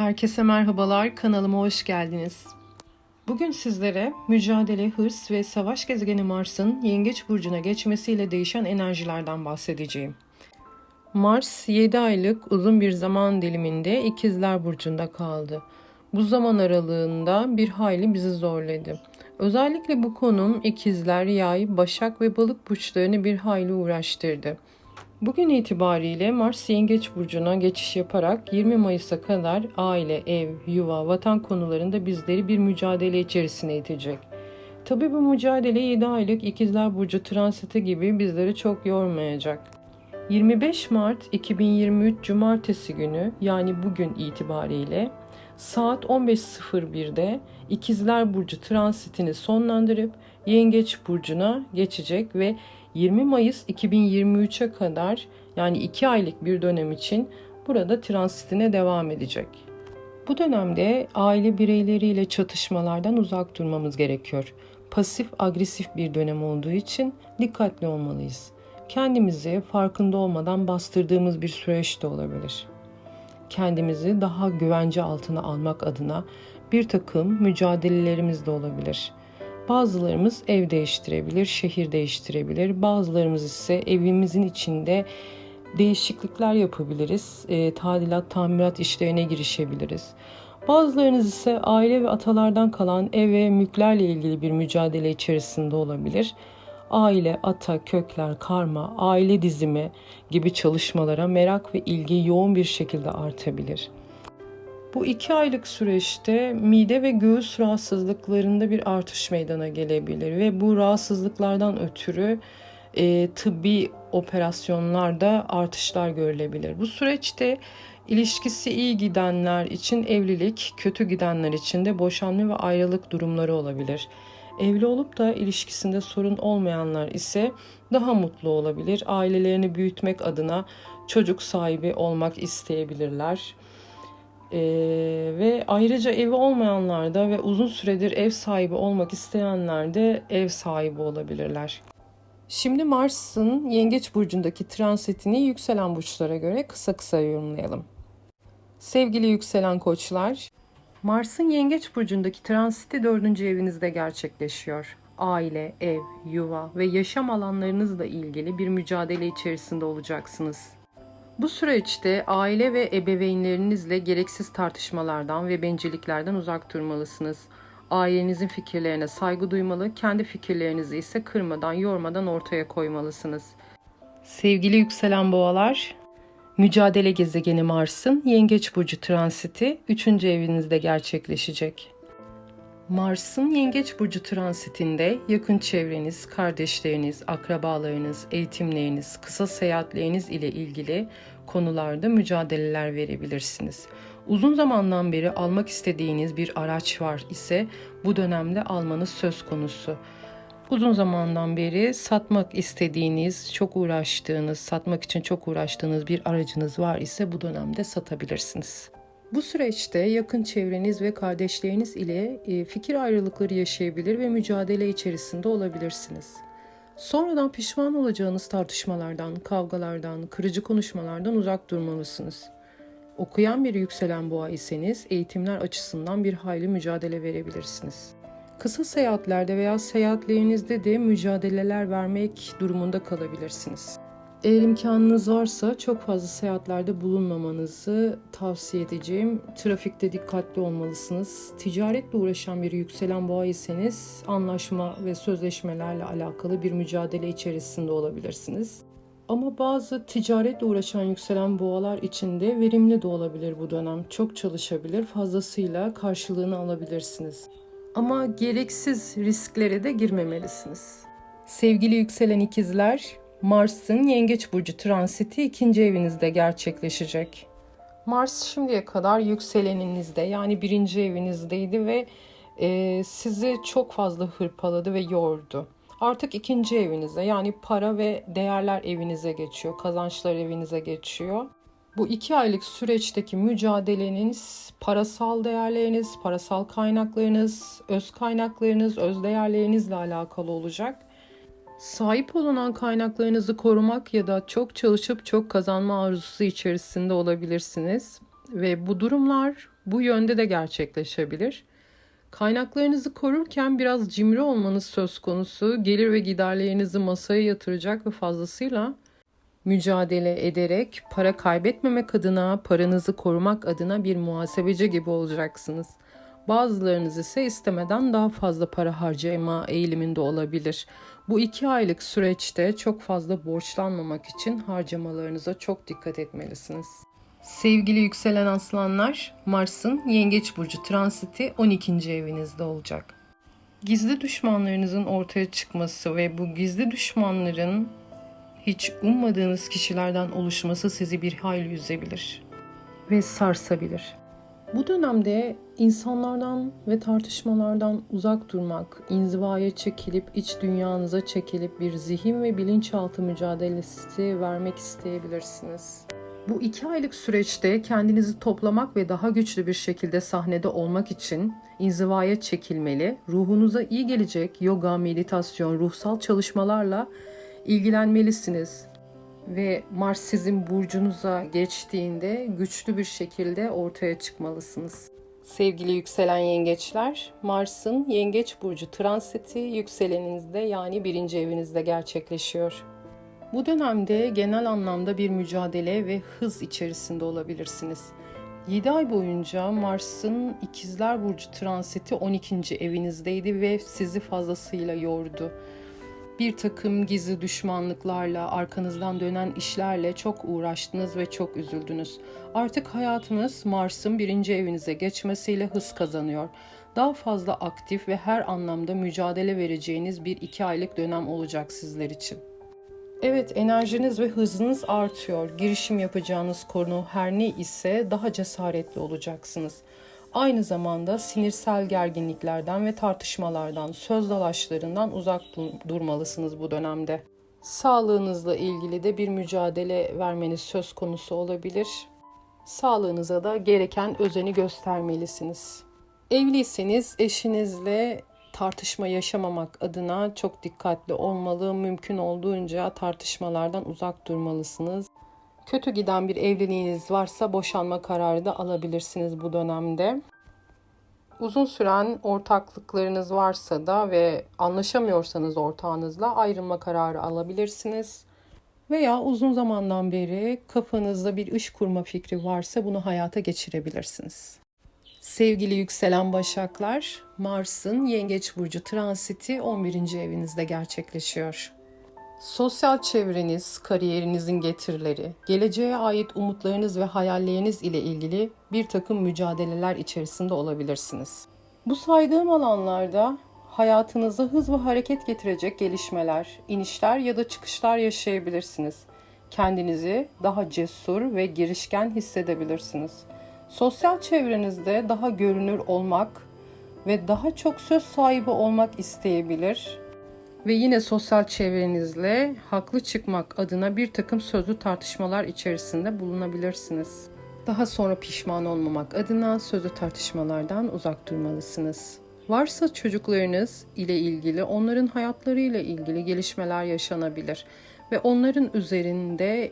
Herkese merhabalar, kanalıma hoş geldiniz. Bugün sizlere mücadele, hırs ve savaş gezegeni Mars'ın Yengeç Burcu'na geçmesiyle değişen enerjilerden bahsedeceğim. Mars 7 aylık uzun bir zaman diliminde İkizler Burcu'nda kaldı. Bu zaman aralığında bir hayli bizi zorladı. Özellikle bu konum İkizler, Yay, Başak ve Balık burçlarını bir hayli uğraştırdı. Bugün itibariyle Mars Yengeç Burcu'na geçiş yaparak 20 Mayıs'a kadar aile, ev, yuva, vatan konularında bizleri bir mücadele içerisine itecek. Tabi bu mücadele 7 aylık İkizler Burcu transiti gibi bizleri çok yormayacak. 25 Mart 2023 Cumartesi günü yani bugün itibariyle saat 15.01'de İkizler Burcu transitini sonlandırıp Yengeç Burcu'na geçecek ve 20 Mayıs 2023'e kadar yani 2 aylık bir dönem için burada transitine devam edecek. Bu dönemde aile bireyleriyle çatışmalardan uzak durmamız gerekiyor. Pasif agresif bir dönem olduğu için dikkatli olmalıyız. Kendimizi farkında olmadan bastırdığımız bir süreç de olabilir. Kendimizi daha güvence altına almak adına bir takım mücadelelerimiz de olabilir. Bazılarımız ev değiştirebilir, şehir değiştirebilir. Bazılarımız ise evimizin içinde değişiklikler yapabiliriz. E, tadilat, tamirat işlerine girişebiliriz. Bazılarınız ise aile ve atalardan kalan ev ve mülklerle ilgili bir mücadele içerisinde olabilir. Aile, ata, kökler, karma, aile dizimi gibi çalışmalara merak ve ilgi yoğun bir şekilde artabilir. Bu iki aylık süreçte mide ve göğüs rahatsızlıklarında bir artış meydana gelebilir ve bu rahatsızlıklardan ötürü e, tıbbi operasyonlarda artışlar görülebilir. Bu süreçte ilişkisi iyi gidenler için evlilik, kötü gidenler için de boşanma ve ayrılık durumları olabilir. Evli olup da ilişkisinde sorun olmayanlar ise daha mutlu olabilir. Ailelerini büyütmek adına çocuk sahibi olmak isteyebilirler. Ee, ve ayrıca evi olmayanlar da ve uzun süredir ev sahibi olmak isteyenler de ev sahibi olabilirler. Şimdi Mars'ın Yengeç burcundaki transitini yükselen burçlara göre kısa kısa yorumlayalım. Sevgili yükselen koçlar, Mars'ın Yengeç burcundaki transiti dördüncü evinizde gerçekleşiyor. Aile, ev, yuva ve yaşam alanlarınızla ilgili bir mücadele içerisinde olacaksınız. Bu süreçte aile ve ebeveynlerinizle gereksiz tartışmalardan ve bencilliklerden uzak durmalısınız. Ailenizin fikirlerine saygı duymalı, kendi fikirlerinizi ise kırmadan, yormadan ortaya koymalısınız. Sevgili yükselen boğalar, mücadele gezegeni Mars'ın Yengeç burcu transiti 3. evinizde gerçekleşecek. Mars'ın Yengeç burcu transitinde yakın çevreniz, kardeşleriniz, akrabalarınız, eğitimleriniz, kısa seyahatleriniz ile ilgili konularda mücadeleler verebilirsiniz. Uzun zamandan beri almak istediğiniz bir araç var ise bu dönemde almanız söz konusu. Uzun zamandan beri satmak istediğiniz, çok uğraştığınız, satmak için çok uğraştığınız bir aracınız var ise bu dönemde satabilirsiniz. Bu süreçte yakın çevreniz ve kardeşleriniz ile e, fikir ayrılıkları yaşayabilir ve mücadele içerisinde olabilirsiniz. Sonradan pişman olacağınız tartışmalardan, kavgalardan, kırıcı konuşmalardan uzak durmalısınız. Okuyan bir yükselen boğa iseniz eğitimler açısından bir hayli mücadele verebilirsiniz. Kısa seyahatlerde veya seyahatlerinizde de mücadeleler vermek durumunda kalabilirsiniz. Eğer imkanınız varsa çok fazla seyahatlerde bulunmamanızı tavsiye edeceğim. Trafikte dikkatli olmalısınız. Ticaretle uğraşan bir yükselen boğa iseniz anlaşma ve sözleşmelerle alakalı bir mücadele içerisinde olabilirsiniz. Ama bazı ticaretle uğraşan yükselen boğalar için de verimli de olabilir bu dönem. Çok çalışabilir, fazlasıyla karşılığını alabilirsiniz. Ama gereksiz risklere de girmemelisiniz. Sevgili yükselen ikizler, Mars'ın Yengeç Burcu transiti ikinci evinizde gerçekleşecek. Mars şimdiye kadar yükseleninizde yani birinci evinizdeydi ve e, sizi çok fazla hırpaladı ve yordu. Artık ikinci evinize yani para ve değerler evinize geçiyor, kazançlar evinize geçiyor. Bu iki aylık süreçteki mücadeleniz parasal değerleriniz, parasal kaynaklarınız, öz kaynaklarınız, öz değerlerinizle alakalı olacak. Sahip olunan kaynaklarınızı korumak ya da çok çalışıp çok kazanma arzusu içerisinde olabilirsiniz. Ve bu durumlar bu yönde de gerçekleşebilir. Kaynaklarınızı korurken biraz cimri olmanız söz konusu. Gelir ve giderlerinizi masaya yatıracak ve fazlasıyla mücadele ederek para kaybetmemek adına, paranızı korumak adına bir muhasebeci gibi olacaksınız. Bazılarınız ise istemeden daha fazla para harcama eğiliminde olabilir. Bu iki aylık süreçte çok fazla borçlanmamak için harcamalarınıza çok dikkat etmelisiniz. Sevgili yükselen aslanlar, Mars'ın Yengeç Burcu transiti 12. evinizde olacak. Gizli düşmanlarınızın ortaya çıkması ve bu gizli düşmanların hiç ummadığınız kişilerden oluşması sizi bir hayli üzebilir ve sarsabilir. Bu dönemde insanlardan ve tartışmalardan uzak durmak, inzivaya çekilip iç dünyanıza çekilip bir zihin ve bilinçaltı mücadelesi vermek isteyebilirsiniz. Bu iki aylık süreçte kendinizi toplamak ve daha güçlü bir şekilde sahnede olmak için inzivaya çekilmeli, ruhunuza iyi gelecek yoga, meditasyon, ruhsal çalışmalarla ilgilenmelisiniz. Ve Mars sizin burcunuza geçtiğinde güçlü bir şekilde ortaya çıkmalısınız. Sevgili yükselen yengeçler, Mars'ın yengeç burcu transiti yükseleninizde yani birinci evinizde gerçekleşiyor. Bu dönemde genel anlamda bir mücadele ve hız içerisinde olabilirsiniz. 7 ay boyunca Mars'ın ikizler burcu transiti 12. evinizdeydi ve sizi fazlasıyla yordu. Bir takım gizli düşmanlıklarla, arkanızdan dönen işlerle çok uğraştınız ve çok üzüldünüz. Artık hayatınız Mars'ın birinci evinize geçmesiyle hız kazanıyor. Daha fazla aktif ve her anlamda mücadele vereceğiniz bir iki aylık dönem olacak sizler için. Evet enerjiniz ve hızınız artıyor. Girişim yapacağınız konu her ne ise daha cesaretli olacaksınız. Aynı zamanda sinirsel gerginliklerden ve tartışmalardan, söz dalaşlarından uzak durmalısınız bu dönemde. Sağlığınızla ilgili de bir mücadele vermeniz söz konusu olabilir. Sağlığınıza da gereken özeni göstermelisiniz. Evliyseniz eşinizle tartışma yaşamamak adına çok dikkatli olmalı. Mümkün olduğunca tartışmalardan uzak durmalısınız. Kötü giden bir evliliğiniz varsa boşanma kararı da alabilirsiniz bu dönemde. Uzun süren ortaklıklarınız varsa da ve anlaşamıyorsanız ortağınızla ayrılma kararı alabilirsiniz. Veya uzun zamandan beri kafanızda bir iş kurma fikri varsa bunu hayata geçirebilirsiniz. Sevgili yükselen başaklar, Mars'ın Yengeç burcu transiti 11. evinizde gerçekleşiyor. Sosyal çevreniz, kariyerinizin getirileri, geleceğe ait umutlarınız ve hayalleriniz ile ilgili bir takım mücadeleler içerisinde olabilirsiniz. Bu saydığım alanlarda hayatınıza hız ve hareket getirecek gelişmeler, inişler ya da çıkışlar yaşayabilirsiniz. Kendinizi daha cesur ve girişken hissedebilirsiniz. Sosyal çevrenizde daha görünür olmak ve daha çok söz sahibi olmak isteyebilir ve yine sosyal çevrenizle haklı çıkmak adına bir takım sözlü tartışmalar içerisinde bulunabilirsiniz. Daha sonra pişman olmamak adına sözlü tartışmalardan uzak durmalısınız. Varsa çocuklarınız ile ilgili onların hayatlarıyla ilgili gelişmeler yaşanabilir ve onların üzerinde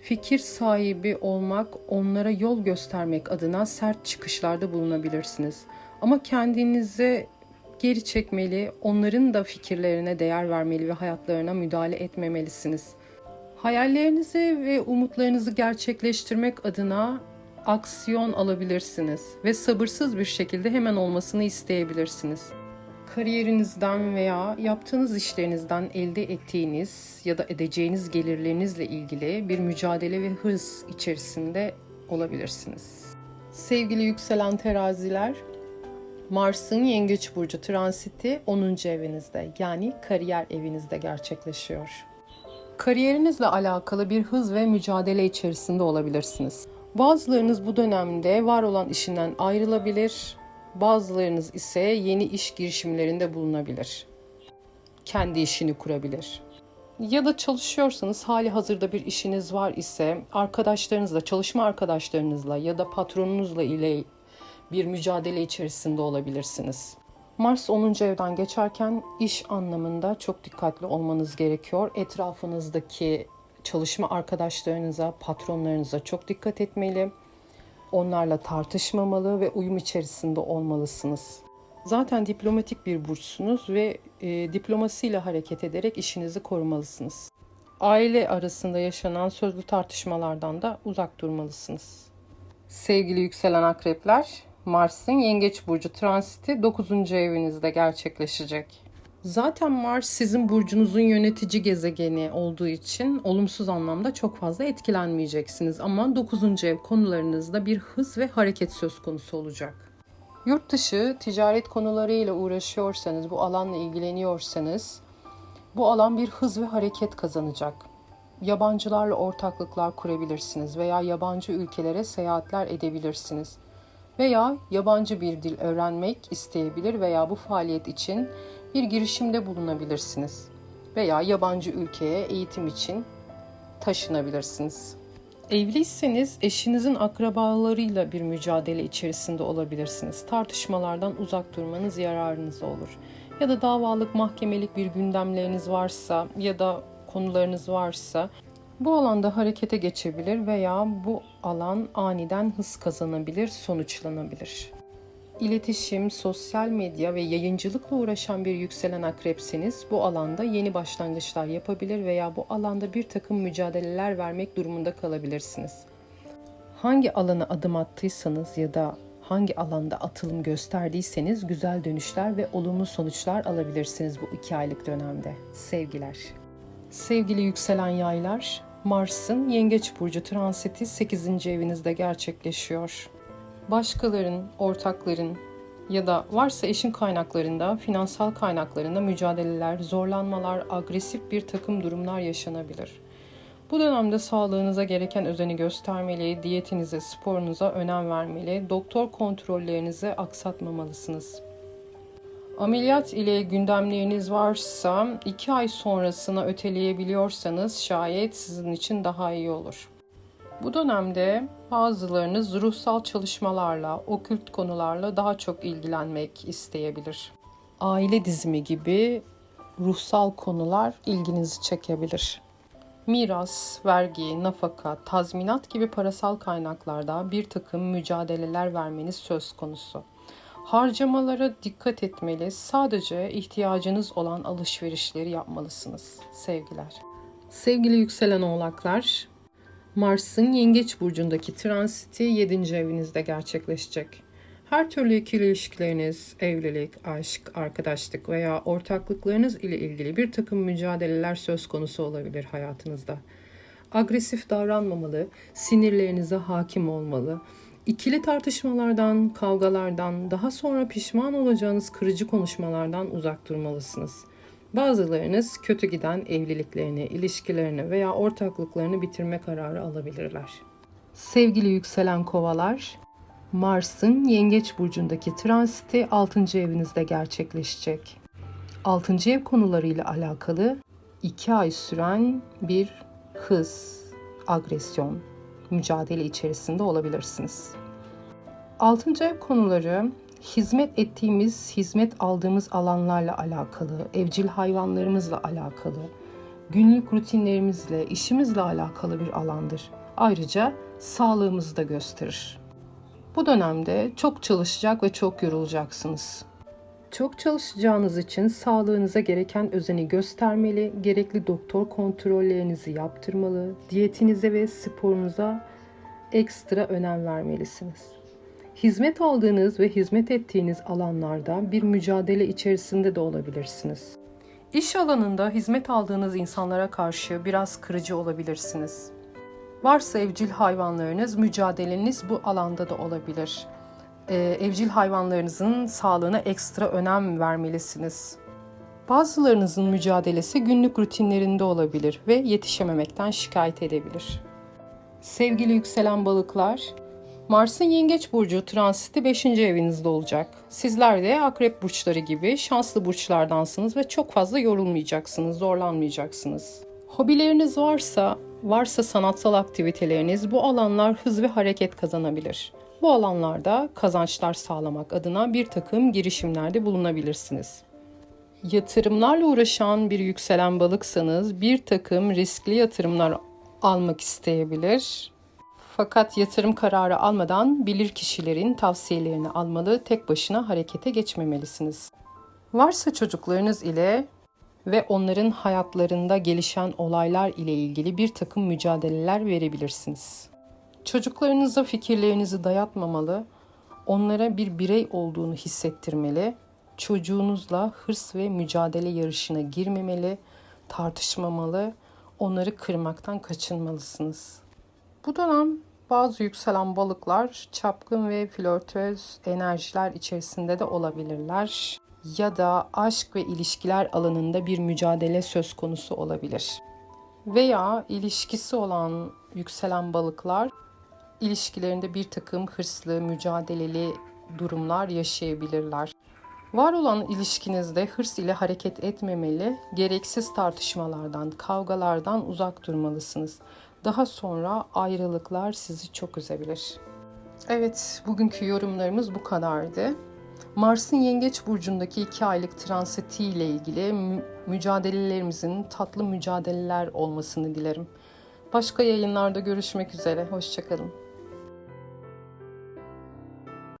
fikir sahibi olmak, onlara yol göstermek adına sert çıkışlarda bulunabilirsiniz. Ama kendinize geri çekmeli, onların da fikirlerine değer vermeli ve hayatlarına müdahale etmemelisiniz. Hayallerinizi ve umutlarınızı gerçekleştirmek adına aksiyon alabilirsiniz ve sabırsız bir şekilde hemen olmasını isteyebilirsiniz. Kariyerinizden veya yaptığınız işlerinizden elde ettiğiniz ya da edeceğiniz gelirlerinizle ilgili bir mücadele ve hırs içerisinde olabilirsiniz. Sevgili yükselen teraziler, Mars'ın Yengeç Burcu transiti 10. evinizde yani kariyer evinizde gerçekleşiyor. Kariyerinizle alakalı bir hız ve mücadele içerisinde olabilirsiniz. Bazılarınız bu dönemde var olan işinden ayrılabilir, bazılarınız ise yeni iş girişimlerinde bulunabilir. Kendi işini kurabilir. Ya da çalışıyorsanız hali hazırda bir işiniz var ise arkadaşlarınızla, çalışma arkadaşlarınızla ya da patronunuzla ile bir mücadele içerisinde olabilirsiniz. Mars 10. evden geçerken iş anlamında çok dikkatli olmanız gerekiyor. Etrafınızdaki çalışma arkadaşlarınıza, patronlarınıza çok dikkat etmeli. Onlarla tartışmamalı ve uyum içerisinde olmalısınız. Zaten diplomatik bir burçsunuz ve e, diplomasiyle hareket ederek işinizi korumalısınız. Aile arasında yaşanan sözlü tartışmalardan da uzak durmalısınız. Sevgili yükselen akrepler, Mars'ın Yengeç Burcu transiti 9. evinizde gerçekleşecek. Zaten Mars sizin burcunuzun yönetici gezegeni olduğu için olumsuz anlamda çok fazla etkilenmeyeceksiniz. Ama 9. ev konularınızda bir hız ve hareket söz konusu olacak. Yurt dışı ticaret konularıyla uğraşıyorsanız, bu alanla ilgileniyorsanız bu alan bir hız ve hareket kazanacak. Yabancılarla ortaklıklar kurabilirsiniz veya yabancı ülkelere seyahatler edebilirsiniz. Veya yabancı bir dil öğrenmek isteyebilir veya bu faaliyet için bir girişimde bulunabilirsiniz. Veya yabancı ülkeye eğitim için taşınabilirsiniz. Evliyseniz eşinizin akrabalarıyla bir mücadele içerisinde olabilirsiniz. Tartışmalardan uzak durmanız yararınıza olur. Ya da davalık mahkemelik bir gündemleriniz varsa ya da konularınız varsa bu alanda harekete geçebilir veya bu alan aniden hız kazanabilir, sonuçlanabilir. İletişim, sosyal medya ve yayıncılıkla uğraşan bir yükselen akrepseniz bu alanda yeni başlangıçlar yapabilir veya bu alanda bir takım mücadeleler vermek durumunda kalabilirsiniz. Hangi alana adım attıysanız ya da hangi alanda atılım gösterdiyseniz güzel dönüşler ve olumlu sonuçlar alabilirsiniz bu iki aylık dönemde. Sevgiler. Sevgili yükselen yaylar, Mars'ın Yengeç Burcu transiti 8. evinizde gerçekleşiyor başkaların, ortakların ya da varsa eşin kaynaklarında, finansal kaynaklarında mücadeleler, zorlanmalar, agresif bir takım durumlar yaşanabilir. Bu dönemde sağlığınıza gereken özeni göstermeli, diyetinize, sporunuza önem vermeli, doktor kontrollerinizi aksatmamalısınız. Ameliyat ile gündemleriniz varsa 2 ay sonrasına öteleyebiliyorsanız şayet sizin için daha iyi olur. Bu dönemde bazılarınız ruhsal çalışmalarla, okült konularla daha çok ilgilenmek isteyebilir. Aile dizimi gibi ruhsal konular ilginizi çekebilir. Miras, vergi, nafaka, tazminat gibi parasal kaynaklarda bir takım mücadeleler vermeniz söz konusu. Harcamalara dikkat etmeli, sadece ihtiyacınız olan alışverişleri yapmalısınız sevgiler. Sevgili yükselen oğlaklar, Mars'ın Yengeç burcundaki transiti 7. evinizde gerçekleşecek. Her türlü ikili ilişkileriniz, evlilik, aşk, arkadaşlık veya ortaklıklarınız ile ilgili bir takım mücadeleler söz konusu olabilir hayatınızda. Agresif davranmamalı, sinirlerinize hakim olmalı. İkili tartışmalardan, kavgalardan, daha sonra pişman olacağınız kırıcı konuşmalardan uzak durmalısınız.'' Bazılarınız kötü giden evliliklerini, ilişkilerini veya ortaklıklarını bitirme kararı alabilirler. Sevgili yükselen kovalar, Mars'ın Yengeç burcundaki transiti 6. evinizde gerçekleşecek. 6. ev konularıyla alakalı 2 ay süren bir hız, agresyon, mücadele içerisinde olabilirsiniz. 6. ev konuları hizmet ettiğimiz, hizmet aldığımız alanlarla alakalı, evcil hayvanlarımızla alakalı, günlük rutinlerimizle, işimizle alakalı bir alandır. Ayrıca sağlığımızı da gösterir. Bu dönemde çok çalışacak ve çok yorulacaksınız. Çok çalışacağınız için sağlığınıza gereken özeni göstermeli, gerekli doktor kontrollerinizi yaptırmalı, diyetinize ve sporunuza ekstra önem vermelisiniz. Hizmet aldığınız ve hizmet ettiğiniz alanlarda bir mücadele içerisinde de olabilirsiniz. İş alanında hizmet aldığınız insanlara karşı biraz kırıcı olabilirsiniz. Varsa evcil hayvanlarınız, mücadeleniz bu alanda da olabilir. Ee, evcil hayvanlarınızın sağlığına ekstra önem vermelisiniz. Bazılarınızın mücadelesi günlük rutinlerinde olabilir ve yetişememekten şikayet edebilir. Sevgili yükselen balıklar, Mars'ın Yengeç burcu transiti 5. evinizde olacak. Sizler de akrep burçları gibi şanslı burçlardansınız ve çok fazla yorulmayacaksınız, zorlanmayacaksınız. Hobileriniz varsa, varsa sanatsal aktiviteleriniz bu alanlar hız ve hareket kazanabilir. Bu alanlarda kazançlar sağlamak adına bir takım girişimlerde bulunabilirsiniz. Yatırımlarla uğraşan bir yükselen balıksanız bir takım riskli yatırımlar almak isteyebilir Fakat yatırım kararı almadan bilir kişilerin tavsiyelerini almalı, tek başına harekete geçmemelisiniz. Varsa çocuklarınız ile ve onların hayatlarında gelişen olaylar ile ilgili bir takım mücadeleler verebilirsiniz. Çocuklarınıza fikirlerinizi dayatmamalı, onlara bir birey olduğunu hissettirmeli, çocuğunuzla hırs ve mücadele yarışına girmemeli, tartışmamalı, onları kırmaktan kaçınmalısınız. Bu dönem bazı yükselen balıklar çapkın ve flörtöz enerjiler içerisinde de olabilirler ya da aşk ve ilişkiler alanında bir mücadele söz konusu olabilir. Veya ilişkisi olan yükselen balıklar ilişkilerinde bir takım hırslı, mücadeleli durumlar yaşayabilirler. Var olan ilişkinizde hırs ile hareket etmemeli, gereksiz tartışmalardan, kavgalardan uzak durmalısınız. Daha sonra ayrılıklar sizi çok üzebilir. Evet, bugünkü yorumlarımız bu kadardı. Mars'ın Yengeç burcundaki iki aylık transiti ile ilgili mü- mücadelelerimizin tatlı mücadeleler olmasını dilerim. Başka yayınlarda görüşmek üzere. Hoşçakalın.